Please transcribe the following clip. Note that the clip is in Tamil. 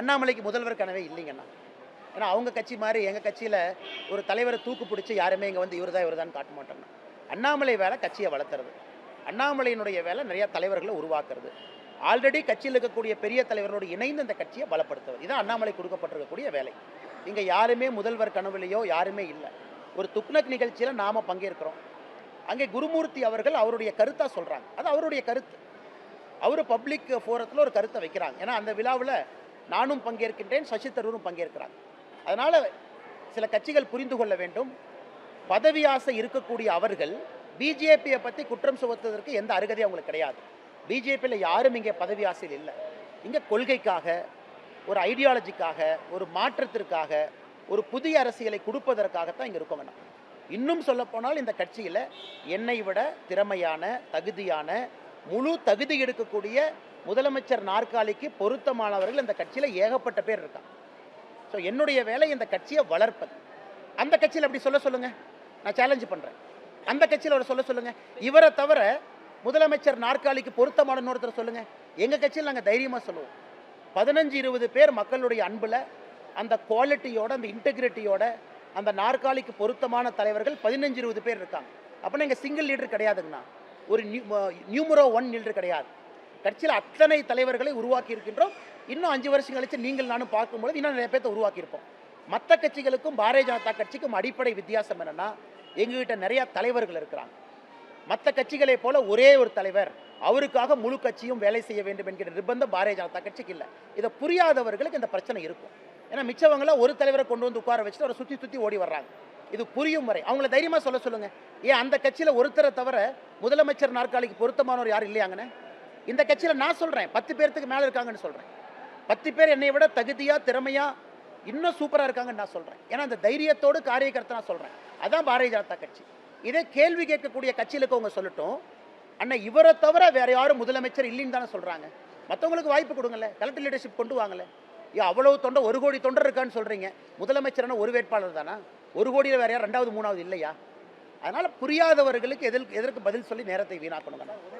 அண்ணாமலைக்கு முதல்வர் கனவே இல்லைங்கண்ணா. ஏன்னா அவங்க கட்சி மாதிரி எங்கள் கட்சியில் ஒரு தலைவரை தூக்கு பிடிச்சி யாருமே இங்கே வந்து இவர் தான் இவர் தான் காட்ட மாட்டோம்னா அண்ணாமலை வேலை கட்சியை வளர்த்துறது அண்ணாமலையினுடைய வேலை நிறையா தலைவர்களை உருவாக்குறது. ஆல்ரெடி கட்சியில் இருக்கக்கூடிய பெரிய தலைவர்களோடு இணைந்து அந்த கட்சியை பலப்படுத்துவது. இதுதான் அண்ணாமலை கொடுக்கப்பட்டிருக்கக்கூடிய வேலை. இங்கே யாருமே முதல்வர் கனவுலையோ யாருமே இல்லை. ஒரு துக்னக் நிகழ்ச்சியில் நாம் பங்கேற்கிறோம். அங்கே குருமூர்த்தி அவர்கள் அவருடைய கருத்தாக சொல்கிறாங்க அது அவருடைய கருத்து. அவர் பப்ளிக் ஃபோரத்தில் ஒரு கருத்தை வைக்கிறாங்க. ஏன்னா அந்த விழாவில் நானும் பங்கேற்கின்றேன் சசி தரூரும் பங்கேற்கிறாங்க அதனால் சில கட்சிகள் புரிந்து கொள்ள வேண்டும். பதவி ஆசை இருக்கக்கூடிய அவர்கள் பிஜேபியை பற்றி குற்றம் சுமத்துவதற்கு எந்த அருகதையும் அவங்களுக்கு கிடையாது. பிஜேபியில் யாரும் இங்கே பதவி ஆசையில் இல்லை. இங்கே கொள்கைக்காக ஒரு ஐடியாலஜிக்காக ஒரு மாற்றத்திற்காக ஒரு புதிய அரசியலை கொடுப்பதற்காகத்தான் இங்கே இருக்கோங்கண்ணா இன்னும் சொல்லப்போனால் இந்த கட்சியில் என்னை விட திறமையான தகுதியான முழு தகுதி எடுக்கக்கூடிய முதலமைச்சர் நாற்காலிக்கு பொருத்தமானவர்கள் இந்த கட்சியில் ஏகப்பட்ட பேர் இருக்காங்க. ஸோ என்னுடைய வேலை இந்த கட்சியை வளர்ப்பது. அந்த கட்சியில் அப்படி சொல்ல சொல்லுங்கள் நான் சேலஞ்சு பண்ணுறேன் அந்த கட்சியில் அவரை சொல்ல சொல்லுங்கள் இவரை தவிர முதலமைச்சர் நாற்காலிக்கு பொருத்தமான ஒருத்தர் சொல்லுங்கள் எங்கள் கட்சியில் நாங்கள் தைரியமாக சொல்லுவோம். பதினஞ்சு இருபது பேர் மக்களுடைய அன்பில் அந்த குவாலிட்டியோட அந்த இன்டெகிரிட்டியோட அந்த நாற்காலிக்கு பொருத்தமான தலைவர்கள் பதினஞ்சு இருபது பேர் இருக்காங்க. அப்போ எங்கள் சிங்கிள் லீடர் கிடையாதுங்கண்ணா. ஒரு நியூமரோ ஒன் நின்று கிடையாது. கட்சியில் அத்தனை தலைவர்களை உருவாக்கி இருக்கின்றோம் இன்னும் அஞ்சு வருஷம் கழித்து நீங்கள் நானும் பார்க்கும்பொழுது இன்னும் நிறைய பேர்த்த உருவாக்கியிருப்போம். மற்ற கட்சிகளுக்கும் பாரதிய ஜனதா கட்சிக்கும் அடிப்படை வித்தியாசம் என்னென்னா எங்ககிட்ட நிறையா தலைவர்கள் இருக்கிறாங்க. மற்ற கட்சிகளை போல ஒரே ஒரு தலைவர் அவருக்காக முழு கட்சியும் வேலை செய்ய வேண்டும் என்கிற நிர்பந்தம் பாரதிய ஜனதா கட்சிக்கு இல்லை. இதை புரியாதவர்களுக்கு இந்த பிரச்சனை இருக்கும். ஏன்னா மிச்சவங்களாம் ஒரு தலைவரை கொண்டு வந்து உட்கார வச்சுட்டு அவரை சுற்றி சுற்றி ஓடி வர்றாங்க. இது புரியும் முறை. அவங்கள தைரியமாக சொல்ல சொல்லுங்கள் ஏன் அந்த கட்சியில் ஒருத்தரை தவிர முதலமைச்சர் நாற்காலிக்கு பொருத்தமானவர் யாரும் இல்லையாங்கண்ணே இந்த கட்சியில் நான் சொல்கிறேன் பத்து பேர்த்துக்கு மேலே இருக்காங்கன்னு சொல்கிறேன் பத்து பேர் என்னை விட தகுதியாக திறமையாக இன்னும் சூப்பராக இருக்காங்கன்னு நான் சொல்கிறேன் ஏன்னா அந்த தைரியத்தோடு காரியகர்த்தா நான் சொல்கிறேன் அதான் பாரதிய ஜனதா கட்சி. இதே கேள்வி கேட்கக்கூடிய கட்சியில் இருக்கவங்க சொல்லட்டும். அண்ணா இவரை தவிர வேற யாரும் முதலமைச்சர் இல்லைன்னு தானே சொல்கிறாங்க மற்றவங்களுக்கு வாய்ப்பு கொடுங்கல்ல கலெக்டர் லீடர்ஷிப் கொண்டு வாங்கலை அவ்வளவு தொண்டை ஒரு கோடி தொண்டர் இருக்கான்னு சொல்கிறீங்க முதலமைச்சர்னா ஒரு வேட்பாளர் தானா? ஒரு கோடியில் வேற யார் ரெண்டாவது மூணாவது இல்லையா? அதனால் புரியாதவர்களுக்கு எதற்கு எதற்கு பதில் சொல்லி நேரத்தை வீணாக்கணுங்க.